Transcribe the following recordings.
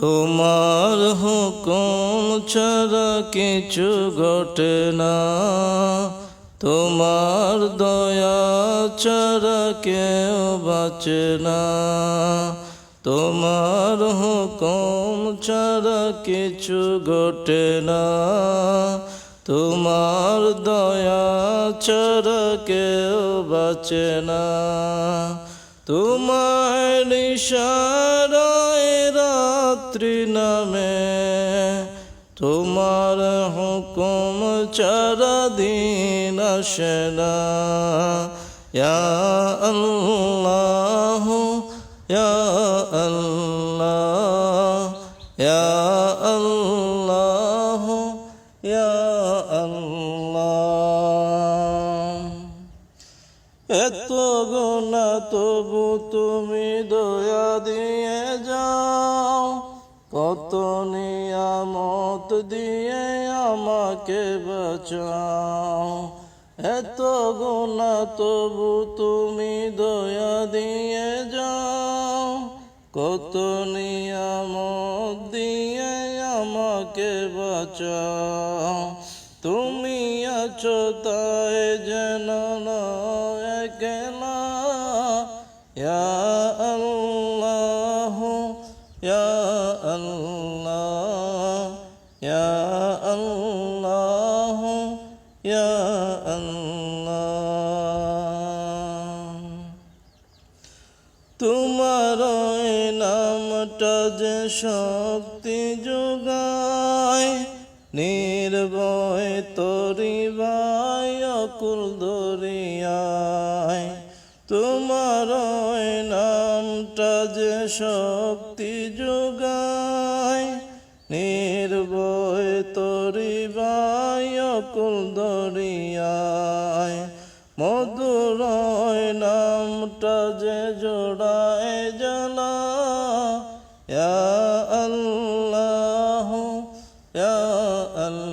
তোমার হুকুম ছাড়া কিছু ঘটে না। তোমার দয়া ছাড়া কেউ বাঁচে না। তোমার হুকুম ছাড়া কিছু ঘটে না। তোমার দয়া ছাড়া কেউ বাঁচে না। তোমার ইশারায় নামে তোমার হুকুম চারা দিন আসে না। ইয়া আল্লাহ আল্লাহ আল্লাহ এত গোনা তবু তুমি দয়া দিয়ে যাও। কত নিয়ামত দিয়ে আমাকে বাঁচাও। এত গোনা তবু তুমি দয়া দিয়ে যাও। কত নিয়ামত দিয়ে আমাকে বাঁচাও। তুমি আছো তাই যেন না একলা। ইয়া আল্লাহ ইয়া আল্লাহ ইয়া আল্লাহ তোমার নামটা যে শক্তি যোগায়, নির্ভয় তরি ভাই অকুল দরিয়ায়, তোমার শক্তি যোগায় নির্ভয় তরি অকুল দরিয়ায়। মধুর নামটা যে জোড়ায় জানা আল্লাহ আল্লাহ।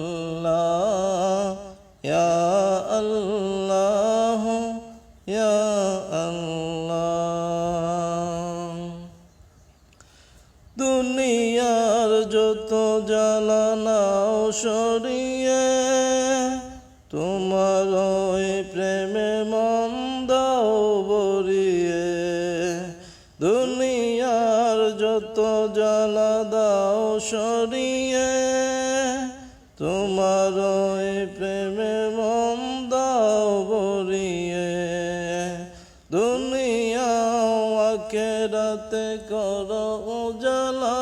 দুনিয়ার যত জ্বালানাও সরিয়ে, তোমার ওই প্রেমে মন দাও বরিয়ে দুনিয়ার যত জ্বালা দাও সরিয়ে, তোমার ওই প্রেমে মন দাও বরিয়ে দুনিয়া আখেরাতে করো উজালা